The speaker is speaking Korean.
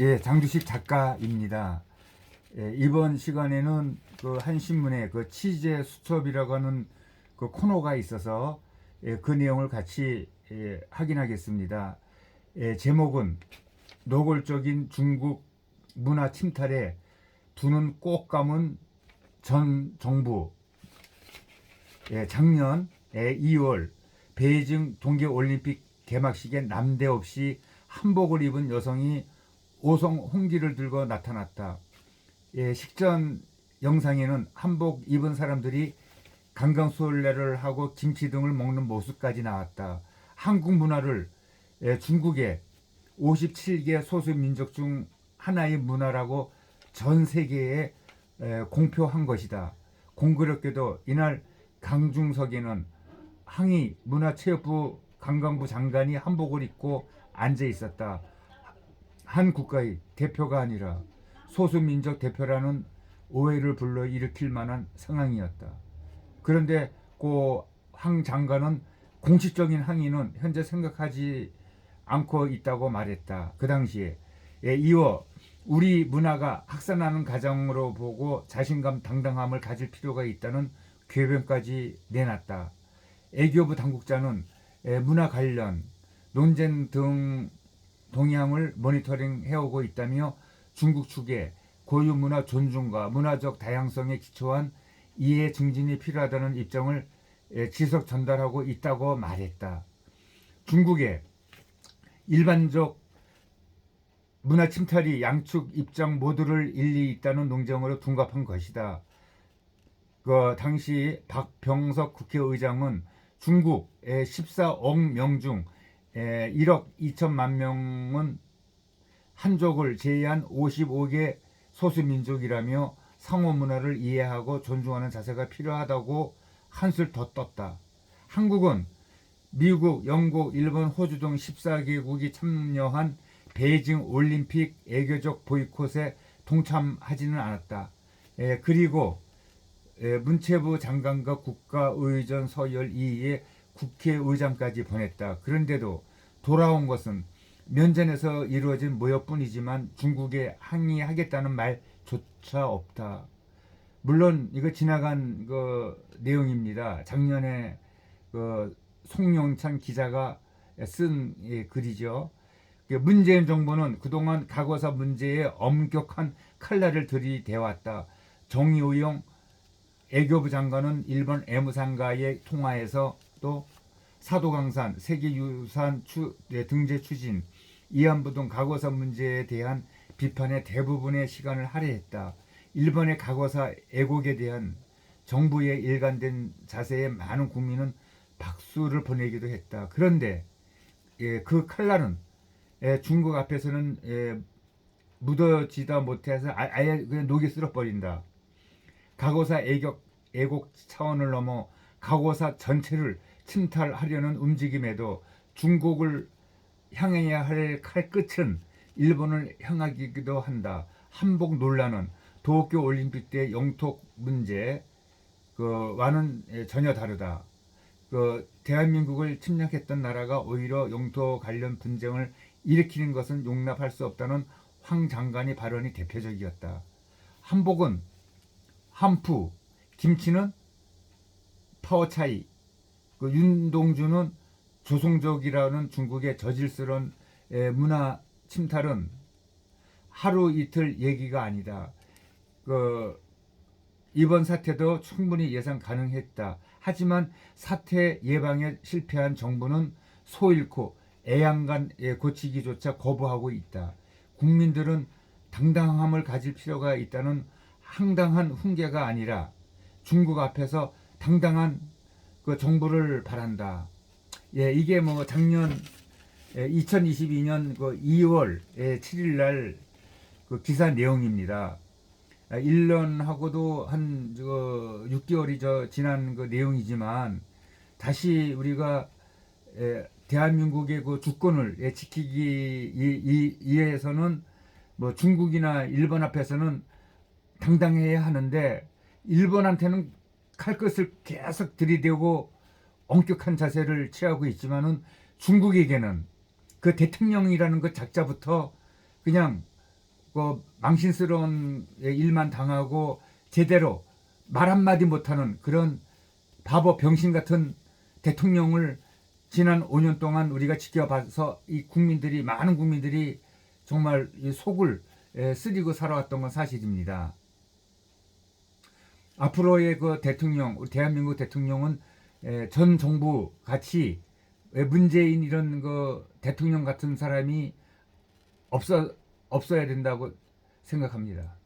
예, 장주식 작가입니다. 예, 이번 시간에는 그 한 신문에 그 취재 수첩이라고 하는 그 코너가 있어서 예, 그 내용을 같이 예, 확인하겠습니다. 예, 제목은 노골적인 중국 문화 침탈에 두 눈 꼭 감은 전 정부. 예, 작년 예, 2월 베이징 동계올림픽 개막식에 남대없이 한복을 입은 여성이 오성 홍기를 들고 나타났다. 예, 식전 영상에는 한복 입은 사람들이 강강술래를 하고 김치 등을 먹는 모습까지 나왔다. 한국 문화를 예, 중국의 57개 소수 민족 중 하나의 문화라고 전 세계에 에, 공표한 것이다. 공교롭게도 이날 강중석에는 항의 문화체육부 관광부 장관이 한복을 입고 앉아 있었다. 한 국가의 대표가 아니라 소수민족 대표라는 오해를 불러일으킬 만한 상황이었다. 그런데 그황 장관은 공식적인 항의는 현재 생각하지 않고 있다고 말했다. 그 당시에 예, 이어 우리 문화가 확산하는 과정으로 보고 자신감 당당함을 가질 필요가 있다는 궤변까지 내놨다. 애교부 당국자는 예, 문화 관련 논쟁 등 동향을 모니터링 해오고 있다며 중국 측에 고유 문화 존중과 문화적 다양성에 기초한 이해 증진이 필요하다는 입장을 예, 지속 전달하고 있다고 말했다. 중국의 일반적 문화 침탈이 양측 입장 모두를 일리 있다는 논쟁으로 둔갑한 것이다. 그 당시 박병석 국회의장은 중국의 14억 명 중 1억 2천만 명은 한족을 제외한 55개 소수민족이라며 상호 문화를 이해하고 존중하는 자세가 필요하다고 한술 더 떴다. 한국은 미국, 영국, 일본, 호주 등 14개국이 참여한 베이징 올림픽 애교적 보이콧에 동참하지는 않았다. 에, 그리고 에, 문체부 장관과 국가의전 서열 2위에 국회의장까지 보냈다. 그런데도 돌아온 것은 면전에서 이루어진 모욕뿐이지만 중국에 항의하겠다는 말조차 없다. 물론 이거 지나간 그 내용입니다. 작년에 그 송영찬 기자가 쓴 예, 글이죠. 그 문재인 정부는 그동안 과거사 문제에 엄격한 칼날을 들이대왔다. 정의용 애교부 장관은 일본 애무상가의 통화에서 또 사도강산 세계유산 추, 네, 등재 추진 이안부 등 과거사 문제에 대한 비판에 대부분의 시간을 할애했다. 일본의 과거사 애국에 대한 정부의 일관된 자세에 많은 국민은 박수를 보내기도 했다. 그런데 예, 그 칼날은 예, 중국 앞에서는 예, 묻어지다 못해서 아- 아예 그냥 녹이 쓸어 버린다. 과거사 애격 애국 차원을 넘어 과거사 전체를 침탈하려는 움직임에도 중국을 향해야 할 칼끝은 일본을 향하기도 한다. 한복 논란은 도쿄 올림픽 때 영토 문제 그와는 예, 전혀 다르다. 그 대한민국을 침략했던 나라가 오히려 영토 관련 분쟁을 일으키는 것은 용납할 수 없다는 황 장관의 발언이 대표적이었다. 한복은 한푸, 김치는 파워차이, 그 윤동주는 조성적이라는 중국의 저질스러운 에, 문화 침탈은 하루 이틀 얘기가 아니다. 그 이번 사태도 충분히 예상 가능했다. 하지만 사태 예방에 실패한 정부는 소 잃고 애양간 고치기조차 거부하고 있다. 국민들은 당당함을 가질 필요가 있다는 황당한 훈계가 아니라 중국 앞에서 당당한 그 정부를 바란다. 예, 이게 뭐 작년 2022년 그 2월 7일 날 그 기사 내용입니다. 아, 1년하고도 한저 6개월이 저 지난 그 내용이지만 다시 우리가 에, 대한민국의 그 주권을 예, 지키기 위해서는 뭐 중국이나 일본 앞에서는 당당해야 하는데 일본한테는 칼끝을 계속 들이대고 엄격한 자세를 취하고 있지만은 중국에게는 그 대통령이라는 그 작자부터 그냥 그 망신스러운 일만 당하고 제대로 말 한마디 못하는 그런 바보 병신 같은 대통령을 지난 5년 동안 우리가 지켜봐서 이 국민들이 많은 국민들이 정말 이 속을 에, 쓰리고 살아왔던 건 사실입니다. 앞으로의 그 대통령, 우리 대한민국 대통령은 에, 전 정부 같이 에, 문재인 이런 그 대통령 같은 사람이 없어 없어야 된다고 생각합니다.